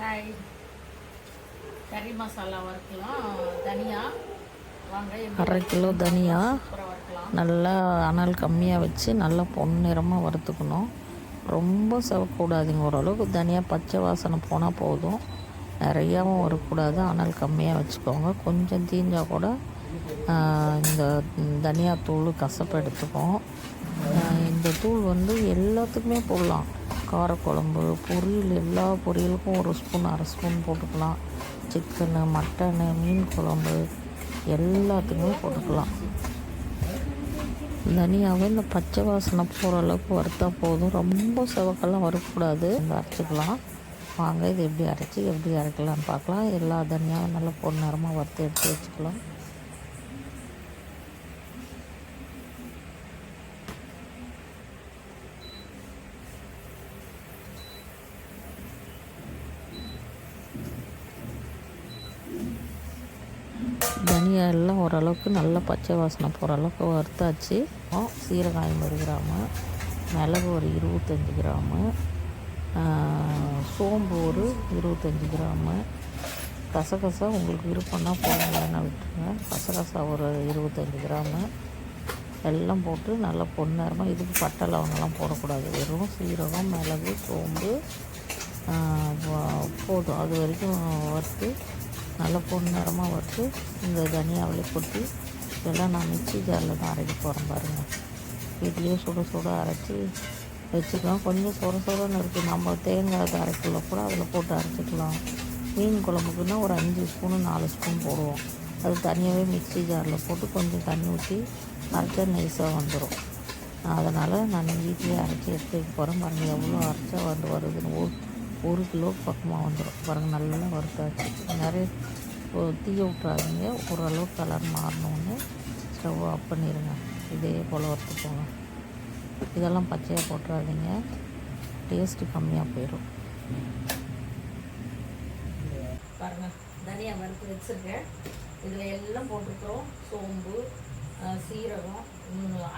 Hi கறி மசாலா வறுக்கலாம். தனியா. அரை கிலோ தனியா. நல்லா அனல் கம்மியாக வச்சு நல்லா பொன்னிறமாக வறுத்துக்கணும். ரொம்ப செவக்கூடாதுங்க ஓரளவுக்கு தனியாக பச்சை வாசனை போனால் போதும். நிறையாவும் வரக்கூடாது. அனல் கம்மியாக வச்சுக்கோங்க. கொஞ்சம் தீஞ்சா கூட இந்த தனியாத்தூள் கசப்பு எடுத்துக்கும் இந்த தூள் வந்து எல்லாத்துக்குமே போடலாம். காரக்குழம்பு பொரியல் எல்லா பொரியலுக்கும் ஒரு ஸ்பூன் அரை ஸ்பூன் போட்டுக்கலாம். சிக்கனு மட்டனு மீன் குழம்பு எல்லாத்துக்குமே போட்டுக்கலாம். தனியாவே இந்த பச்சை வாசனை போகிற அளவுக்கு வறுத்தா போதும். ரொம்ப செவக்கெல்லாம் வரக்கூடாது. இந்த அரைச்சிக்கலாம். வாங்க இது எப்படி அரைச்சி எப்படி அரைக்கலாம்னு பார்க்கலாம். எல்லா தனியாவும் நல்லா பொன்னிறமாக வறுத்து எடுத்து வச்சுக்கலாம். தனியா எல்லாம் ஓரளவுக்கு நல்லா பச்சை வாசனை போகிற அளவுக்கு வறுத்தாச்சு. சீரகாயம் சீரகம் ஐம்பது கிராமு மிளகு ஒரு இருபத்தஞ்சி கிராமு சோம்பு ஒரு இருபத்தஞ்சி கிராமு. கசகசா உங்களுக்கு விருப்பம்னா போகணும் வேணா விட்டுருங்க. கசகசா ஒரு இருபத்தஞ்சி கிராமு. எல்லாம் போட்டு நல்லா பொன்னேரமாக இதுக்கு பட்டை லவங்கெல்லாம் போடக்கூடாது. வெறும் சீரகம் மிளகு சோம்பு போதும். அது வரைக்கும் வறுத்து நல்லா பொன்னிறமாக வறுத்து இந்த தனியாவிலே கொட்டி இதெல்லாம் நான் மிக்ஸி ஜாரில் தான் அரைக்க போகிறேன் பாருங்கள் வீட்லேயே சுட சுட அரைச்சி வச்சுக்கலாம். கொஞ்சம் சொர சொரன்னு இருக்குது நம்ம தேங்காய் இது அரைக்கல கூட அதில் போட்டு அரைச்சிக்கலாம். மீன் குழம்புக்குன்னா ஒரு அஞ்சு ஸ்பூனு நாலு ஸ்பூன் போடுவோம். அது தனியாகவே மிக்ஸி ஜாரில் போட்டு கொஞ்சம் தண்ணி ஊற்றி அரைச்சா நைஸாக வந்துடும். அதனால் நான் வீட்டிலேயே அரைச்சி எடுத்து போகிறேன். பாருங்கள் எவ்வளோ அரைச்சா வந்து வருதுன்னு. ஒரு கிலோ பக்கமாக வந்துடும் பாருங்கள் நல்லா வறுத்தாச்சு. நிறைய தீய விட்றாதீங்க ஓரளவு கலர் மாறினோன்னு ஸ்டவ் ஆஃப் பண்ணிடுங்க இதே போல் வறுத்துக்கோங்க. இதெல்லாம் பச்சையாக போட்டுறாதீங்க. டேஸ்ட்டு கம்மியாக போயிடும் பாருங்கள் தனியாக வறுத்து வச்சுருக்கேன். இதில் எல்லாம் போட்டுக்கிறோம். சோம்பு சீரகம்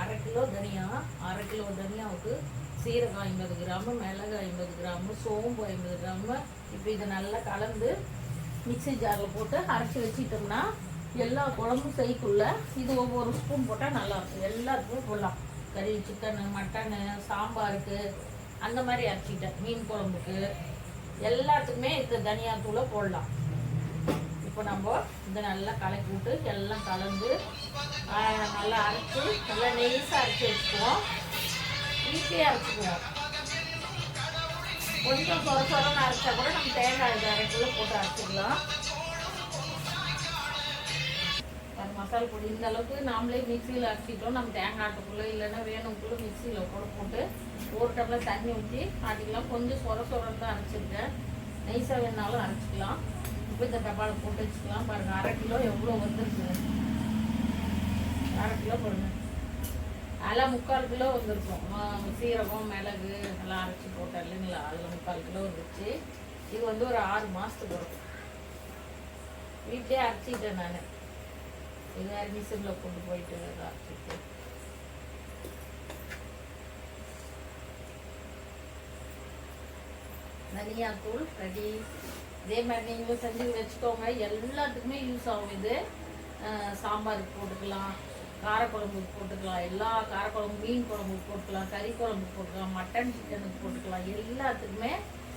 அரை கிலோ தனியா அரை கிலோ தனியாவுக்கு சீரகம் ஐம்பது கிராமு மிளகு ஐம்பது கிராமு சோம்பு ஐம்பது கிராமு. இப்போ இதை நல்லா கலந்து மிக்ஸி ஜாரில் போட்டு அரைச்சி வச்சிட்டோம்னா எல்லா குழம்பும் செய்யக்குள்ள இது ஒவ்வொரு ஸ்பூன் போட்டால் நல்லாயிருக்கும் எல்லாத்துக்கும் போடலாம். கறி சிக்கனு மட்டனு சாம்பாருக்கு அந்த மாதிரி அரைச்சிட்டேன் மீன் குழம்புக்கு. எல்லாத்துக்குமே இந்த தனியாத்தூளை போடலாம். இப்போ நம்ம இதை நல்லா கலக்கி விட்டு எல்லாம் கலந்து நல்லா அரைச்சி நல்லா நெய்ஸாக அரைச்சி வச்சுக்குவோம். வீட்லேயே அரைச்சிக்குவோம் கொஞ்சம் சொர சொரன்னு அரைச்சா கூட நம்ம தேங்காய் இது அரைக்குள்ளே போட்டு அரைச்சிக்கலாம். மசாலா பொடி இந்த அளவுக்கு நாமளே மிக்சியில் அரைச்சிட்டோம். நம்ம தேங்காய் ஆட்டுக்குள்ளே இல்லைன்னா வேணுக்குள்ளே மிக்சியில் கூட போட்டு ஒரு டம்ளர் தண்ணி ஊற்றி அதுக்கெல்லாம் கொஞ்சம் சொர சொரன்னு தான் அரைச்சிருக்கேன். நைஸாக வேணாலும் அரைச்சிக்கலாம். இப்போ டப்பாவில் போட்டு வச்சுக்கலாம் பாருங்கள் அரை கிலோ எவ்வளோ வந்துருக்கு? அரை கிலோ போடுங்க. அதெல்லாம் முக்கால் கிலோ வந்திருக்கும். சீரகம் மிளகு எல்லாம் அரைச்சி போட்டேன். இல்லைங்களா? அதில் முக்கால் கிலோ வந்துச்சு இது வந்து ஒரு ஆறு மாதத்துக்கு வரும். வீட்டிலே அரைச்சிட்டேன் நான். இது வேறு மிஷினில் கொண்டு போயிட்டு அரைச்சிட்டு அரைச்சிட்டு தனியாத்தூள் ரெடி. இதே மாதிரி நீங்களும் செஞ்சு வச்சுக்கோங்க. எல்லாத்துக்குமே யூஸ் ஆகும் இது. அஹ் சாம்பாருக்கு போட்டுக்கலாம் காரக்குழம்புக்கு போட்டுக்கலாம் எல்லா காரக்குழம்பு மீன் குழம்புக்கு போட்டுக்கலாம் கறி குழம்புக்கு போட்டுக்கலாம் மட்டன் சிக்கனுக்கு போட்டுக்கலாம். எல்லாத்துக்குமே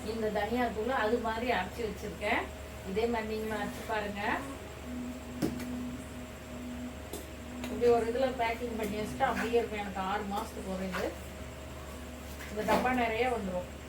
இந்த தனியாத்தூள் அது மாதிரி அரைச்சி வச்சுருக்கேன். இதே மாதிரி நீங்களும் அரைச்சி பாருங்க. இப்படி ஒரு இதில் பேக்கிங் பண்ணி வச்சுட்டு அப்படியே இருக்கும். எனக்கு ஆறு மாதத்துக்கு ஒரு இது. இந்த டப்பா நிறைய வந்துடும்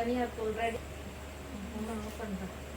சூப்பராக தனியா தூள் ரெடி ஆஃப் பண்ணுறேன்